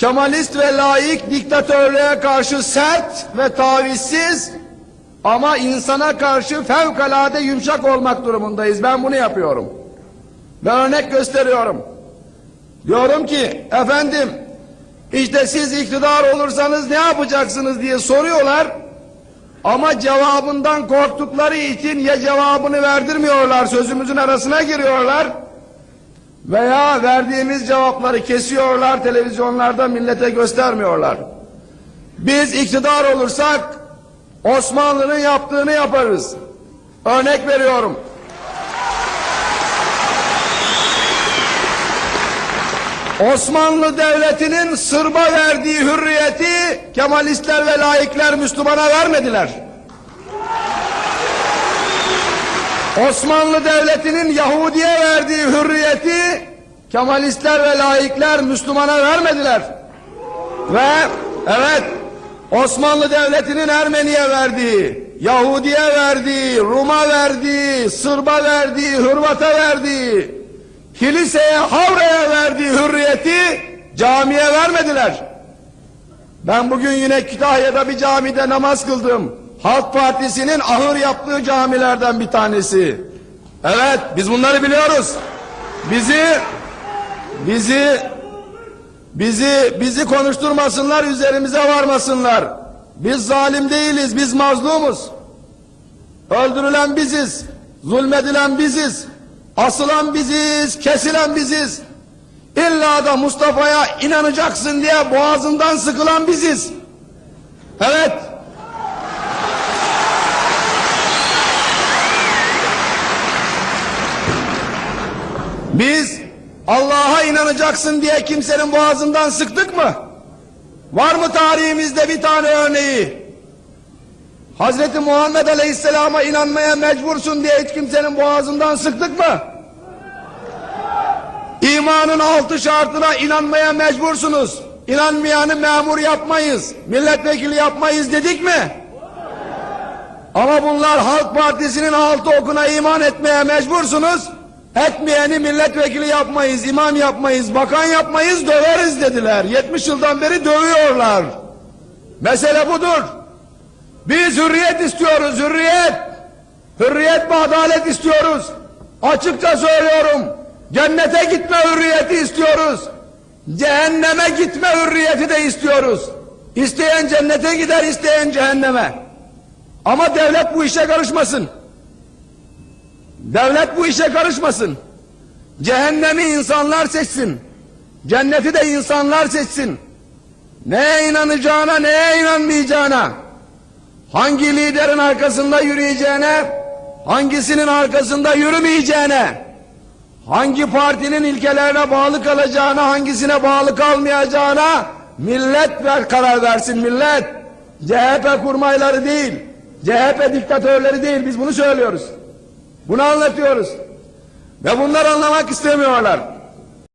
Kemalist ve laik diktatörlüğe karşı sert ve tavizsiz ama insana karşı fevkalade yumuşak olmak durumundayız. Ben bunu yapıyorum. Ve örnek gösteriyorum. Diyorum ki efendim işte siz iktidar olursanız ne yapacaksınız diye soruyorlar. Ama cevabından korktukları için ya cevabını verdirmiyorlar sözümüzün arasına giriyorlar. Veya verdiğimiz cevapları kesiyorlar televizyonlarda millete göstermiyorlar. Biz iktidar olursak Osmanlı'nın yaptığını yaparız. Örnek veriyorum. Osmanlı Devleti'nin Sırba verdiği hürriyeti Kemalistler ve laikler Müslümana vermediler. Osmanlı Devleti'nin Yahudi'ye verdiği hürriyeti Kemalistler ve laikler Müslümana vermediler. Ve evet Osmanlı Devleti'nin Ermeni'ye verdiği, Yahudi'ye verdiği, Rum'a verdiği, Sırba verdiği, Hırvat'a verdiği, kiliseye, Havra'ya verdiği hürriyeti camiye vermediler. Ben bugün yine Kütahya'da bir camide namaz kıldım. Halk Partisi'nin ahır yaptığı camilerden bir tanesi. Evet, biz bunları biliyoruz. Bizi, bizi, bizi, bizi konuşturmasınlar, üzerimize varmasınlar. Biz zalim değiliz, biz mazlumuz. Öldürülen biziz, zulmedilen biziz, asılan biziz, kesilen biziz. İlla da Mustafa'ya inanacaksın diye boğazından sıkılan biziz. Evet. Biz Allah'a inanacaksın diye kimsenin boğazından sıktık mı? Var mı tarihimizde bir tane örneği? Hazreti Muhammed Aleyhisselam'a inanmaya mecbursun diye hiç kimsenin boğazından sıktık mı? İmanın altı şartına inanmaya mecbursunuz. İnanmayanı memur yapmayız, milletvekili yapmayız dedik mi? Ama bunlar Halk Partisi'nin altı okuna iman etmeye mecbursunuz. Etmeyeni milletvekili yapmayız, imam yapmayız, bakan yapmayız, döveriz dediler. 70 yıldan beri dövüyorlar. Mesele budur. Biz hürriyet istiyoruz, hürriyet. Hürriyet ve adalet istiyoruz. Açıkça söylüyorum. Cennete gitme hürriyeti istiyoruz. Cehenneme gitme hürriyeti de istiyoruz. İsteyen cennete gider, isteyen cehenneme. Ama devlet bu işe karışmasın. Devlet bu işe karışmasın. Cehennemi insanlar seçsin. Cenneti de insanlar seçsin. Neye inanacağına, neye inanmayacağına, hangi liderin arkasında yürüyeceğine, hangisinin arkasında yürümeyeceğine, hangi partinin ilkelerine bağlı kalacağına, hangisine bağlı kalmayacağına millet ver karar versin millet. CHP kurmayları değil, CHP diktatörleri değil biz bunu söylüyoruz. Bunu anlatıyoruz. Ve bunlar anlamak istemiyorlar.